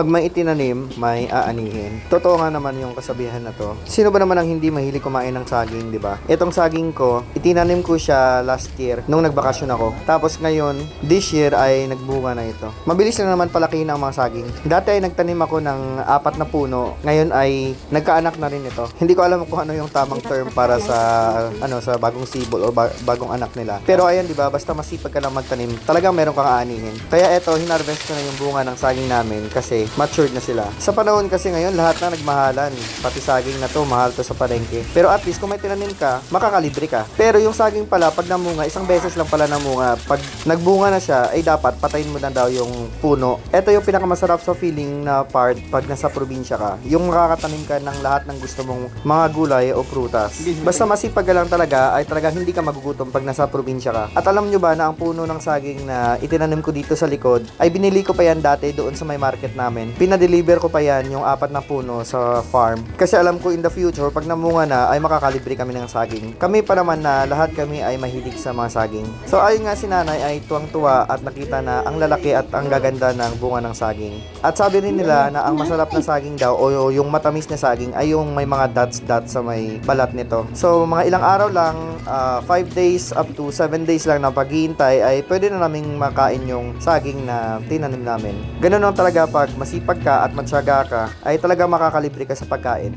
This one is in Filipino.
pag may itinanim, may aanihin. Totoo nga naman yung kasabihan na to. Sino ba naman ang hindi mahilig kumain ng saging, di ba? Itong saging ko, itinanim ko siya last year nung nagbakasyon ako. Tapos ngayon, this year ay nagbunga na ito. Mabilis na naman palakihin ang mga saging. Dati ay nagtanim ako ng apat na puno. Ngayon ay nagkaanak na rin ito. Hindi ko alam kung ano yung tamang term para sa ano sa bagong sibol o ba- bagong anak nila. Pero ayan, di ba? Basta masipag ka lang magtanim, talagang meron kang aanihin. Kaya eto, hinarvest ko na yung bunga ng saging namin kasi matured na sila. Sa panahon kasi ngayon, lahat na nagmahalan. Pati saging na to, mahal to sa palengke. Pero at least kung may tinanim ka, makakalibre ka. Pero yung saging pala, pag namunga, isang beses lang pala namunga. Pag nagbunga na siya, ay dapat patayin mo na daw yung puno. Ito yung pinakamasarap sa feeling na part pag nasa probinsya ka. Yung makakatanim ka ng lahat ng gusto mong mga gulay o prutas. Basta masipag ka lang talaga, ay talaga hindi ka magugutom pag nasa probinsya ka. At alam nyo ba na ang puno ng saging na itinanim ko dito sa likod, ay binili ko pa yan dati doon sa may market namin. Pinadeliver ko pa yan yung apat na puno sa farm. Kasi alam ko in the future, pag namunga na, ay makakalibre kami ng saging. Kami pa naman na lahat kami ay mahilig sa mga saging. So ayun nga si nanay ay tuwang-tuwa at nakita na ang lalaki at ang gaganda ng bunga ng saging. At sabi rin nila na ang masarap na saging daw o yung matamis na saging ay yung may mga dots-dots sa may balat nito. So mga ilang araw lang, 5 days up to 7 days lang na paghihintay ay pwede na naming makain yung saging na tinanim namin. Ganun lang talaga pag masipag ka at matyaga ka ay talaga makakalibre ka sa pagkain.